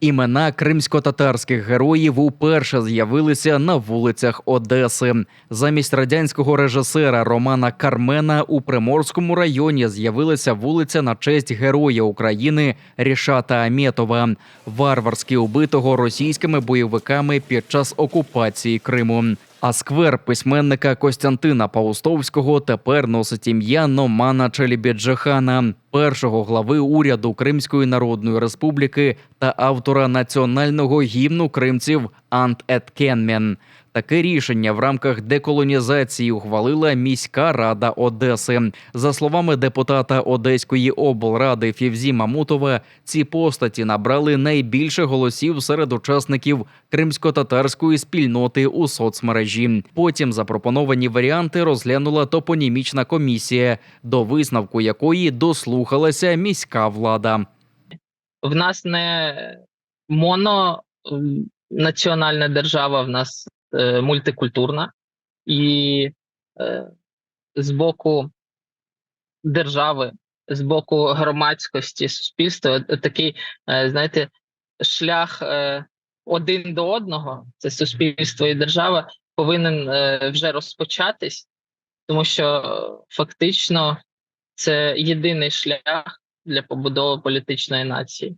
Імена кримсько-татарських героїв уперше з'явилися на вулицях Одеси. Замість радянського режисера Романа Кармена у Приморському районі з'явилася вулиця на честь героя України Рішата Аметова, варварськи убитого російськими бойовиками під час окупації Криму. А сквер письменника Костянтина Паустовського тепер носить ім'я Номана Челібіджихана, першого глави уряду Кримської Народної Республіки та автора національного гімну кримців Ант Еткенмен. Таке рішення в рамках деколонізації ухвалила міська рада Одеси. За словами депутата Одеської облради Фівзі Мамутова, ці постаті набрали найбільше голосів серед учасників кримсько-татарської спільноти у соцмережі. Потім запропоновані варіанти розглянула топонімічна комісія, до висновку якої дослухалася міська влада. в нас не моно м, національна держава, в нас е, мультикультурна, і е, з боку держави, з боку громадськості, суспільства, е, такий, е, знаєте, шлях е, один до одного, це суспільство і держава, повинен е, вже розпочатись, тому що фактично це єдиний шлях для побудови політичної нації.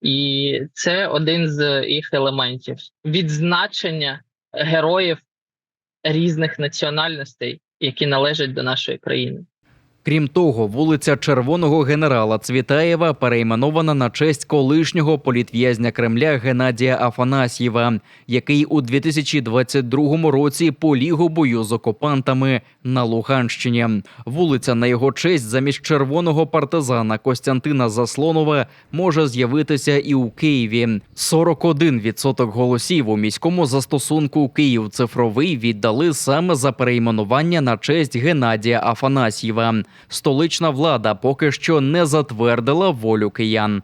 І це один з їх елементів відзначення героїв різних національностей, які належать до нашої країни. Крім того, вулиця Червоного генерала Цвітаєва перейменована на честь колишнього політв'язня Кремля Геннадія Афанасьєва, який у 2022 році поліг у бою з окупантами на Луганщині. Вулиця на його честь замість червоного партизана Костянтина Заслонова може з'явитися і у Києві. 41% голосів у міському застосунку Київ цифровий віддали саме за перейменування на честь Геннадія Афанасьєва. Столична влада поки що не затвердила волю киян.